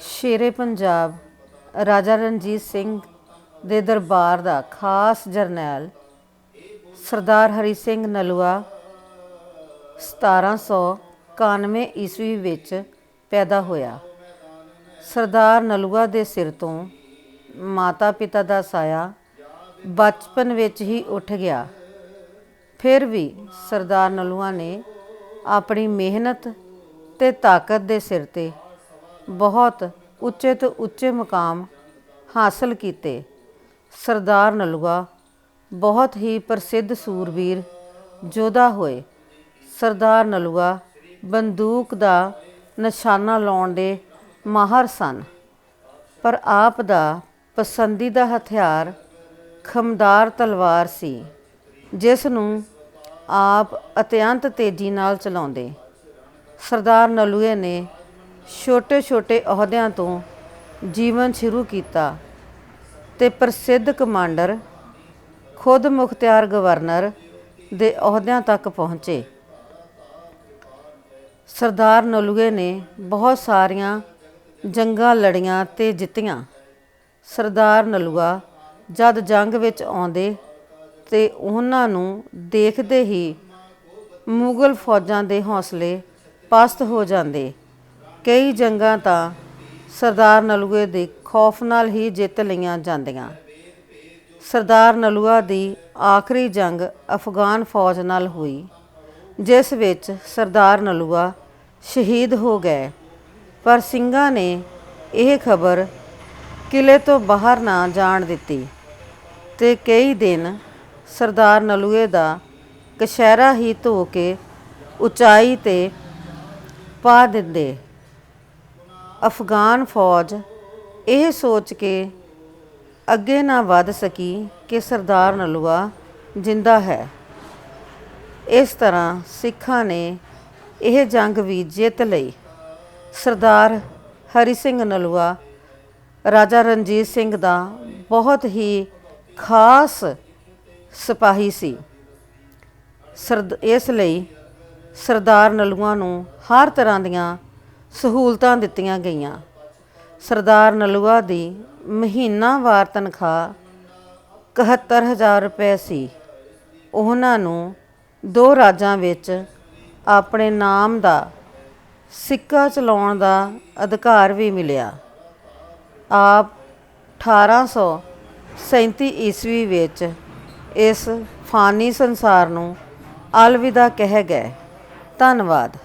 ਸ਼ੇਰੇ ਪੰਜਾਬ, ਰਾਜਾ ਰਣਜੀਤ ਸਿੰਘ ਦੇ ਦਰਬਾਰ ਦਾ ਖਾਸ ਜਰਨੈਲ ਸਰਦਾਰ ਹਰੀ ਸਿੰਘ ਨਲੂਆ 1791 ਈਸਵੀ ਵਿੱਚ ਪੈਦਾ ਹੋਇਆ। ਸਰਦਾਰ ਨਲੂਆ ਦੇ ਸਿਰ ਤੋਂ ਮਾਤਾ ਪਿਤਾ ਦਾ ਸਾਇਆ ਬਚਪਨ ਵਿੱਚ ਹੀ ਉੱਠ ਗਿਆ। ਫਿਰ ਵੀ ਸਰਦਾਰ ਨਲੂਆ ਨੇ ਆਪਣੀ ਮਿਹਨਤ ਤੇ ਤਾਕਤ ਦੇ ਸਿਰ ਤੇ ਬਹੁਤ ਉੱਚੇ ਤੋਂ ਉੱਚੇ ਮੁਕਾਮ ਹਾਸਲ ਕੀਤੇ। ਸਰਦਾਰ ਨਲੂਆ, ਬਹੁਤ ਹੀ ਪ੍ਰਸਿੱਧ ਸੂਰਬੀਰ ਯੋਧਾ ਹੋਏ। ਸਰਦਾਰ ਨਲੂਆ ਬੰਦੂਕ ਦਾ ਨਿਸ਼ਾਨਾ ਲਾਉਣ ਦੇ ਮਾਹਰ ਸਨ, ਪਰ ਆਪ ਦਾ ਪਸੰਦੀਦਾ ਹਥਿਆਰ ਖਮਦਾਰ ਤਲਵਾਰ ਸੀ, ਜਿਸ ਨੂੰ ਆਪ ਅਤਿਅੰਤ ਤੇਜ਼ੀ ਨਾਲ ਚਲਾਉਂਦੇ। ਸਰਦਾਰ ਨਲੂਏ ਨੇ ਛੋਟੇ-ਛੋਟੇ ਅਹੁਦਿਆਂ ਤੋਂ ਜੀਵਨ ਸ਼ੁਰੂ ਕੀਤਾ ਤੇ ਪ੍ਰਸਿੱਧ ਕਮਾਂਡਰ, ਖੁਦ ਮੁਖਤਿਆਰ ਗਵਰਨਰ ਦੇ ਅਹੁਦਿਆਂ ਤੱਕ ਪਹੁੰਚੇ। ਸਰਦਾਰ ਨਲੂਏ ਨੇ ਬਹੁਤ ਸਾਰੀਆਂ ਜੰਗਾਂ ਲੜੀਆਂ ਤੇ ਜਿੱਤੀਆਂ। ਸਰਦਾਰ ਨਲੂਆ ਜਦ ਜੰਗ ਵਿੱਚ ਆਉਂਦੇ ਤੇ ਉਹਨਾਂ ਨੂੰ ਦੇਖਦੇ ਹੀ ਮੁਗਲ ਫੌਜਾਂ ਦੇ ਹੌਸਲੇ ਪਸਤ ਹੋ ਜਾਂਦੇ। ਕਈ ਜੰਗਾਂ ਤਾਂ ਸਰਦਾਰ ਨਲੂਏ ਦੇ ਖੌਫ ਨਾਲ ਹੀ ਜਿੱਤ ਲਈਆਂ ਜਾਂਦੀਆਂ। ਸਰਦਾਰ ਨਲੂਆ ਦੀ ਆਖਰੀ ਜੰਗ ਅਫਗਾਨ ਫੌਜ ਨਾਲ ਹੋਈ, ਜਿਸ ਵਿੱਚ ਸਰਦਾਰ ਨਲੂਆ ਸ਼ਹੀਦ ਹੋ ਗਏ। ਪਰ ਸਿੰਘਾਂ ਨੇ ਇਹ ਖਬਰ ਕਿਲੇ ਤੋਂ ਬਾਹਰ ਨਾ ਜਾਣ ਦਿੱਤੀ ਤੇ ਕਈ ਦਿਨ ਸਰਦਾਰ ਨਲੂਏ ਦਾ ਕਸ਼ਹਿਰਾ ਹੀ ਧੋ ਕੇ ਉਚਾਈ ਤੇ ਪਾ ਦਿੰਦੇ। ਅਫਗਾਨ ਫੌਜ ਇਹ ਸੋਚ ਕੇ ਅੱਗੇ ਨਾ ਵੱਧ ਸਕੀ ਕਿ ਸਰਦਾਰ ਨਲੂਆ ਜਿੰਦਾ ਹੈ। ਇਸ ਤਰ੍ਹਾਂ ਸਿੱਖਾਂ ਨੇ ਇਹ ਜੰਗ ਵੀ ਜਿੱਤ ਲਈ ਸਰਦਾਰ ਹਰੀ ਸਿੰਘ ਨਲੂਆ, ਰਾਜਾ ਰਣਜੀਤ ਸਿੰਘ ਦਾ ਬਹੁਤ ਹੀ ਖਾਸ ਸਿਪਾਹੀ ਸੀ। ਸਰਦ, ਇਸ ਲਈ ਸਰਦਾਰ ਨਲੂਆ ਨੂੰ ਹਰ ਤਰ੍ਹਾਂ ਦੀਆਂ ਸਹੂਲਤਾਂ ਦਿੱਤੀਆਂ ਗਈਆਂ। ਸਰਦਾਰ ਨਲੂਆ ਦੀ ਮਹੀਨਾਵਾਰ ਤਨਖਾਹ 71000 ਰੁਪਏ ਸੀ। ਉਹਨਾਂ ਨੂੰ ਦੋ ਰਾਜਾਂ ਵਿੱਚ ਆਪਣੇ ਨਾਮ ਦਾ ਸਿੱਕਾ ਚਲਾਉਣ ਦਾ ਅਧਿਕਾਰ ਵੀ ਮਿਲਿਆ। ਆਪ 1837 ਈਸਵੀ ਵਿੱਚ ਇਸ ਫਾਨੀ ਸੰਸਾਰ ਨੂੰ ਅਲਵਿਦਾ ਕਹਿ ਗਏ। ਧੰਨਵਾਦ।